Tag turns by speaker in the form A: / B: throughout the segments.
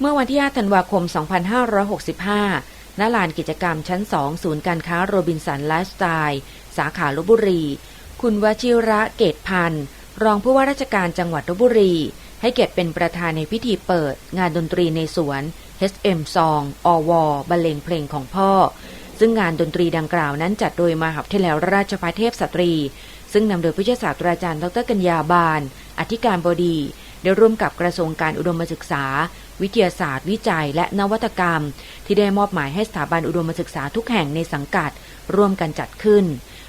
A: เมื่อวันที่ 5 ธันวาคม 2565 ณ ลานกิจกรรมชั้น 2 ศูนย์การค้าโรบินสันไลฟ์สไตล์ สาขาลบบุรี คุณวชิระเกตพันธ์ รองผู้ว่าราชการจังหวัดลบบุรี ให้เกียรติเป็นประธานในพิธีเปิด งานดนตรีในสวน HM Song อวบรรเลงเพลงของพ่อ ซึ่งงานดนตรีดังกล่าวนั้นจัดโดยมหาวิทยาลัยราชภัฏเทพสตรี ซึ่งนำโดยผู้ช่วยศาสตราจารย์ดรกัญญาบาล อธิการบดี ได้ร่วมกับกระทรวงการอุดมศึกษา วิทยาศาสตร์ วิจัย และนวัตกรรม ที่ได้มอบหมายให้สถาบันอุดมศึกษาทุกแห่งในสังกัด ร่วมกันจัดขึ้น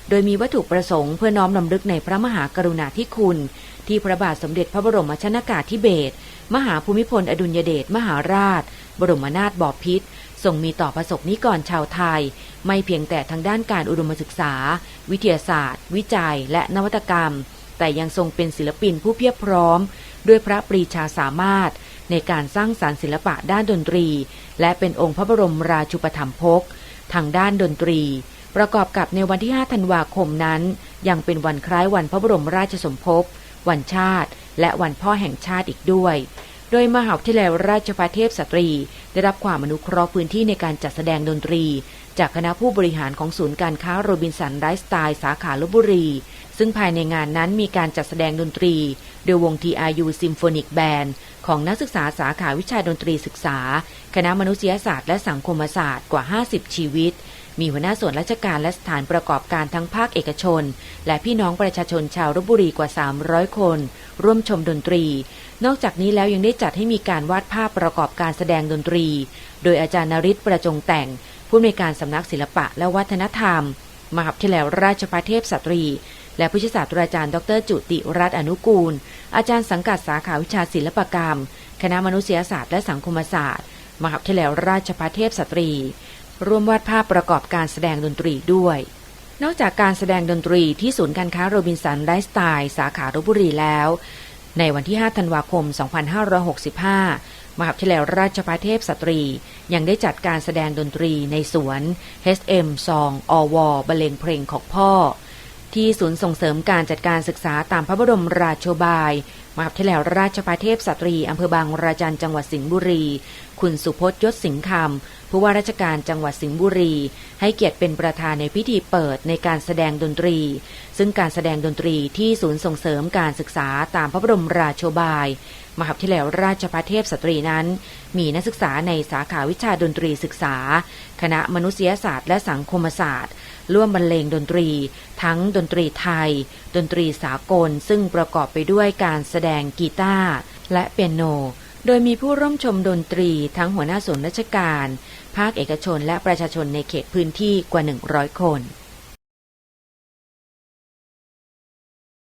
A: โดยมีวัตถุประสงค์เพื่อน้อมรำลึกในพระมหากรุณาธิคุณ ที่พระบาทสมเด็จพระบรมชนากาธิเบศรมหาภูมิพลอดุลยเดชมหาราช บรมนาถบพิตรทรงมีต่อประสบนิกรชาวไทย ไม่เพียงแต่ทางด้านการอุดมศึกษา วิทยาศาสตร์ วิจัย และนวัตกรรม แต่ยังทรงเป็นศิลปินผู้เพียบพร้อม ด้วยพระปรีชาสามารถ ในการสร้างสารรค์ศิลปะด้านดนตรี และเป็นองค์พระบรมราชูปถัมภกทางด้านดนตรี ประกอบกับในวันที่ 5 ธันวาคมนั้น ยังเป็นวันคล้ายวันพระบรมราชสมภพ วันชาติ และวันพ่อแห่งชาติอีกด้วยโดยมหาวิทยาลัยราชภัฏเทพสตรี ได้รับความอนุเคราะห์พื้นที่ในการจัดแสดงดนตรี จากคณะผู้บริหารของศูนย์การค้าโรบินสันไลฟ์สไตล์สาขาลบบุรี ซึ่งภายในงานนั้นมีการจัดแสดงดนตรี โดยวง TRU Symphonic Band ของนักศึกษาสาขาวิชาดนตรีศึกษา คณะมนุษยศาสตร์และสังคมศาสตร์กว่า 50 ชีวิต มีหัวหน้าส่วนราชการและสถานประกอบการทั้งภาคเอกชน และพี่น้องประชาชนชาวลบบุรีกว่า 300 คน ร่วมชมดนตรี นอกจากนี้แล้วยังได้จัดให้มีการวาดภาพประกอบการแสดงดนตรี โดยอาจารย์นริศประจงแต่งผู้อำนวยการสำนักศิลปะและวัฒนธรรม มหาวิทยาลัยราชภัฏเทพสตรี และผู้ช่วยศาสตราจารย์ ดร จุติรัตน์อนุกูล อาจารย์สังกัดสาขาวิชาศิลปกรรม คณะมนุษยศาสตร์และสังคมศาสตร์ มหาวิทยาลัยราชภัฏเทพสตรี ร่วมวาดภาพประกอบการแสดงดนตรีด้วย นอกจากการแสดงดนตรีที่ศูนย์การค้าโรบินสันไลฟ์สไตล์สาขาลบบุรีแล้ว ในวันที่ 5 ธันวาคม 2565 มหาวิทยาลัยราชภัฏเทพสตรี ยังได้จัดการแสดงดนตรีในสวน HM ซองอวบรรเลงเพลงของพ่อ ที่ศูนย์ส่งเสริมการจัดการศึกษาตามพระบรมราโชบาย มหาวิทยาลัยราชภัฏเทพสตรีอำเภอบางราจันจังหวัดสิงห์บุรี คุณสุพจน์ยศสิงห์คำผู้ว่าราชการจังหวัดสิงห์บุรี ให้เกียรติเป็นประธานในพิธีเปิดในการแสดงดนตรี ซึ่งการแสดงดนตรีที่ศูนย์ส่งเสริมการศึกษาตามพระบรมราโชบาย มหาวิทยาลัยราชภัฏเทพสตรีนั้น มีนักศึกษาในสาขาวิชาดนตรีศึกษา คณะมนุษยศาสตร์และสังคมศาสตร์ร่วมบรรเลงดนตรี ทั้งดนตรีไทย ดนตรีสากล ซึ่งประกอบไปด้วยการแสดดงกีตาร์และเปียโน โดยมีผู้ร่วมชมดนตรีทั้งหัวหน้าส่วนราชการ ภาคเอกชนและประชาชนในเขตพื้นที่กว่า 100 คน